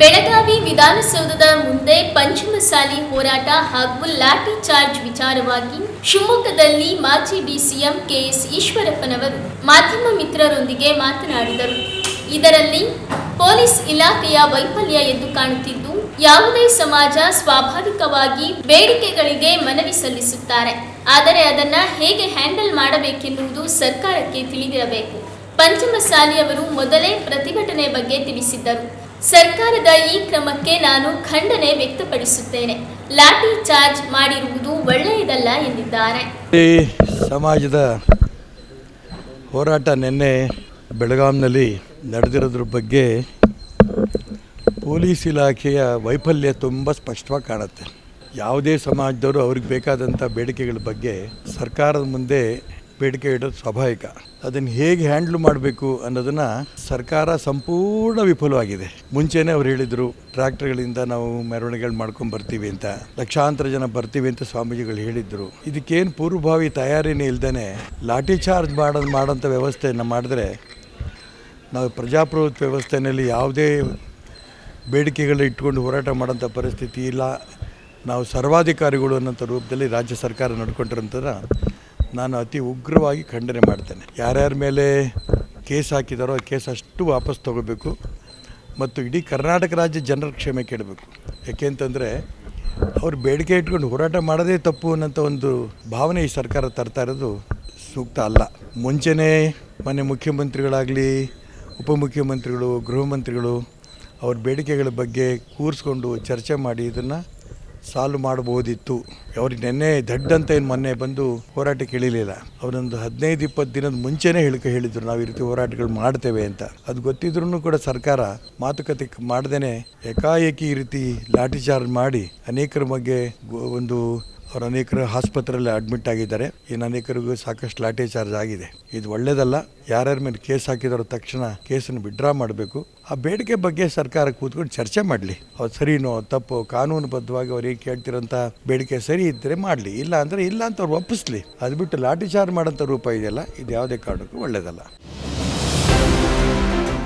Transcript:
ಬೆಳಗಾವಿ ವಿಧಾನಸೌಧದ ಮುಂದೆ ಪಂಚಮಸಾಲಿ ಹೋರಾಟ ಹಾಗೂ ಲಾಠಿ ಚಾರ್ಜ್ ವಿಚಾರವಾಗಿ ಶಿವಮೊಗ್ಗದಲ್ಲಿ ಮಾಜಿ ಡಿಸಿಎಂ ಕೆಎಸ್ ಈಶ್ವರಪ್ಪನವರು ಮಾಧ್ಯಮ ಮಿತ್ರರೊಂದಿಗೆ ಮಾತನಾಡಿದರು. ಇದರಲ್ಲಿ ಪೊಲೀಸ್ ಇಲಾಖೆಯ ವೈಫಲ್ಯ ಎಂದು ಕಾಣುತ್ತಿದ್ದು, ಯಾವುದೇ ಸಮಾಜ ಸ್ವಾಭಾವಿಕವಾಗಿ ಬೇಡಿಕೆಗಳಿಗೆ ಮನವಿ ಸಲ್ಲಿಸುತ್ತಾರೆ. ಆದರೆ ಅದನ್ನ ಹೇಗೆ ಹ್ಯಾಂಡಲ್ ಮಾಡಬೇಕೆನ್ನುವುದು ಸರ್ಕಾರಕ್ಕೆ ತಿಳಿದಿರಬೇಕು. ಪಂಚಮಸಾಲಿ ಅವರು ಮೊದಲೇ ಪ್ರತಿಭಟನೆ ಬಗ್ಗೆ ತಿಳಿಸಿದ್ದರು. ಸರ್ಕಾರದ ಈ ಕ್ರಮಕ್ಕೆ ನಾನು ಖಂಡನೆ ವ್ಯಕ್ತಪಡಿಸುತ್ತೇನೆ. ಲಾಠಿ ಚಾರ್ಜ್ ಮಾಡಿರುವುದು ಒಳ್ಳೆಯದಲ್ಲ ಎಂದಿದ್ದಾರೆ. ಸಮಾಜದ ಹೋರಾಟ ನಿನ್ನೆ ಬೆಳಗಾಂನಲ್ಲಿ ನಡೆದಿರೋದ್ರ ಬಗ್ಗೆ ಪೊಲೀಸ್ ಇಲಾಖೆಯ ವೈಫಲ್ಯ ತುಂಬ ಸ್ಪಷ್ಟವಾಗಿ ಕಾಣುತ್ತೆ. ಯಾವುದೇ ಸಮಾಜದವರು ಅವ್ರಿಗೆ ಬೇಕಾದಂಥ ಬೇಡಿಕೆಗಳ ಬಗ್ಗೆ ಸರ್ಕಾರದ ಮುಂದೆ ಬೇಡಿಕೆ ಇಡೋದು ಸ್ವಾಭಾವಿಕ. ಅದನ್ನು ಹೇಗೆ ಹ್ಯಾಂಡ್ಲ್ ಮಾಡಬೇಕು ಅನ್ನೋದನ್ನು ಸರ್ಕಾರ ಸಂಪೂರ್ಣ ವಿಫಲವಾಗಿದೆ. ಮುಂಚೆನೇ ಅವ್ರು ಹೇಳಿದರು, ಟ್ರ್ಯಾಕ್ಟರ್ಗಳಿಂದ ನಾವು ಮೆರವಣಿಗೆಗಳು ಮಾಡ್ಕೊಂಡು ಬರ್ತೀವಿ ಅಂತ, ಲಕ್ಷಾಂತರ ಜನ ಬರ್ತೀವಿ ಅಂತ ಸ್ವಾಮೀಜಿಗಳು ಹೇಳಿದ್ರು. ಇದಕ್ಕೇನು ಪೂರ್ವಭಾವಿ ತಯಾರಿನೇ ಇಲ್ದೇ ಲಾಠಿ ಚಾರ್ಜ್ ಮಾಡೋದು ಮಾಡೋಂಥ ವ್ಯವಸ್ಥೆಯನ್ನು ಮಾಡಿದ್ರೆ ನಾವು ಪ್ರಜಾಪ್ರಭುತ್ವ ವ್ಯವಸ್ಥೆಯಲ್ಲಿ ಯಾವುದೇ ಬೇಡಿಕೆಗಳು ಇಟ್ಕೊಂಡು ಹೋರಾಟ ಮಾಡೋಂಥ ಪರಿಸ್ಥಿತಿ ಇಲ್ಲ. ನಾವು ಸರ್ವಾಧಿಕಾರಿಗಳು ಅನ್ನೋಂಥ ರೂಪದಲ್ಲಿ ರಾಜ್ಯ ಸರ್ಕಾರ ನಡ್ಕೊಂಡಿರೋಂಥದ್ದು ನಾನು ಅತಿ ಉಗ್ರವಾಗಿ ಖಂಡನೆ ಮಾಡ್ತೇನೆ. ಯಾರ್ಯಾರ ಮೇಲೆ ಕೇಸ್ ಹಾಕಿದಾರೋ ಆ ಕೇಸ್ ಅಷ್ಟು ವಾಪಸ್ ತಗೋಬೇಕು ಮತ್ತು ಇಡೀ ಕರ್ನಾಟಕ ರಾಜ್ಯ ಜನರ ಕ್ಷಮೆ ಕೇಳಬೇಕು. ಯಾಕೆಂತಂದರೆ ಅವ್ರು ಬೇಡಿಕೆ ಇಟ್ಕೊಂಡು ಹೋರಾಟ ಮಾಡೋದೇ ತಪ್ಪು ಅನ್ನೋಂಥ ಒಂದು ಭಾವನೆ ಈ ಸರ್ಕಾರ ತರ್ತಾ ಇರೋದು ಸೂಕ್ತ ಅಲ್ಲ. ಮುಂಚೆನೇ ಮನೆ ಮುಖ್ಯಮಂತ್ರಿಗಳಾಗಲಿ, ಉಪಮುಖ್ಯಮಂತ್ರಿಗಳು, ಗೃಹ ಮಂತ್ರಿಗಳು ಅವ್ರ ಬೇಡಿಕೆಗಳ ಬಗ್ಗೆ ಕೂರಿಸ್ಕೊಂಡು ಚರ್ಚೆ ಮಾಡಿ ಇದನ್ನು ಸಾಲ್ವ್ ಮಾಡ್ಬೋದಿತ್ತು ಅವ್ರಿಗೆ ನೆನ್ನೆ ದಡ್ಡ ಅಂತ ಏನು ಮೊನ್ನೆ ಬಂದು ಹೋರಾಟಕ್ಕೆ ಕೇಳಿಲಿಲ್ಲ ಅವರೊಂದು ಹದಿನೈದು, ಇಪ್ಪತ್ತು ದಿನದ ಮುಂಚೆನೇ ಹೇಳಿಕೆ ಹೇಳಿದ್ರು, ನಾವು ಈ ರೀತಿ ಹೋರಾಟಗಳು ಮಾಡ್ತೇವೆ ಅಂತ. ಅದು ಗೊತ್ತಿದ್ರೂ ಕೂಡ ಸರ್ಕಾರ ಮಾತುಕತೆ ಮಾಡ್ದೇನೆ ಏಕಾಏಕಿ ಈ ರೀತಿ ಲಾಠಿ ಚಾರ್ಜ್ ಮಾಡಿ ಅನೇಕರ ಬಗ್ಗೆ ಒಂದು ಅವ್ರು ಅನೇಕರು ಆಸ್ಪತ್ರೆಯಲ್ಲಿ ಅಡ್ಮಿಟ್ ಆಗಿದ್ದಾರೆ. ಇನ್ನು ಅನೇಕರಿಗೂ ಸಾಕಷ್ಟು ಲಾಠಿ ಚಾರ್ಜ್ ಆಗಿದೆ. ಇದು ಒಳ್ಳೇದಲ್ಲ, ಯಾರ್ಯಾರ ಮೇಲೆ ಕೇಸ್ ಹಾಕಿದಾರೋ ತಕ್ಷಣ ಕೇಸನ್ನು ವಿಡ್ರಾ ಮಾಡಬೇಕು. ಆ ಬೇಡಿಕೆ ಬಗ್ಗೆ ಸರ್ಕಾರ ಕೂತ್ಕೊಂಡು ಚರ್ಚೆ ಮಾಡಲಿ. ಅವ್ರು ಸರಿನೋ ತಪ್ಪು ಕಾನೂನುಬದ್ಧವಾಗಿ ಅವ್ರು ಏನು ಕೇಳ್ತಿರೋಂಥ ಬೇಡಿಕೆ ಸರಿ ಇದ್ದರೆ ಮಾಡಲಿ. ಇಲ್ಲ ಅಂದರೆ ಇಲ್ಲ ಅಂತ ಅವ್ರು ಒಪ್ಪಿಸ್ಲಿ. ಅದು ಬಿಟ್ಟು ಲಾಠಿ ಚಾರ್ಜ್ ಮಾಡೋಂಥ ರೂಪ ಇದೆಯಲ್ಲ, ಇದು ಯಾವುದೇ ಕಾರಣಕ್ಕೂ ಒಳ್ಳೇದಲ್ಲ.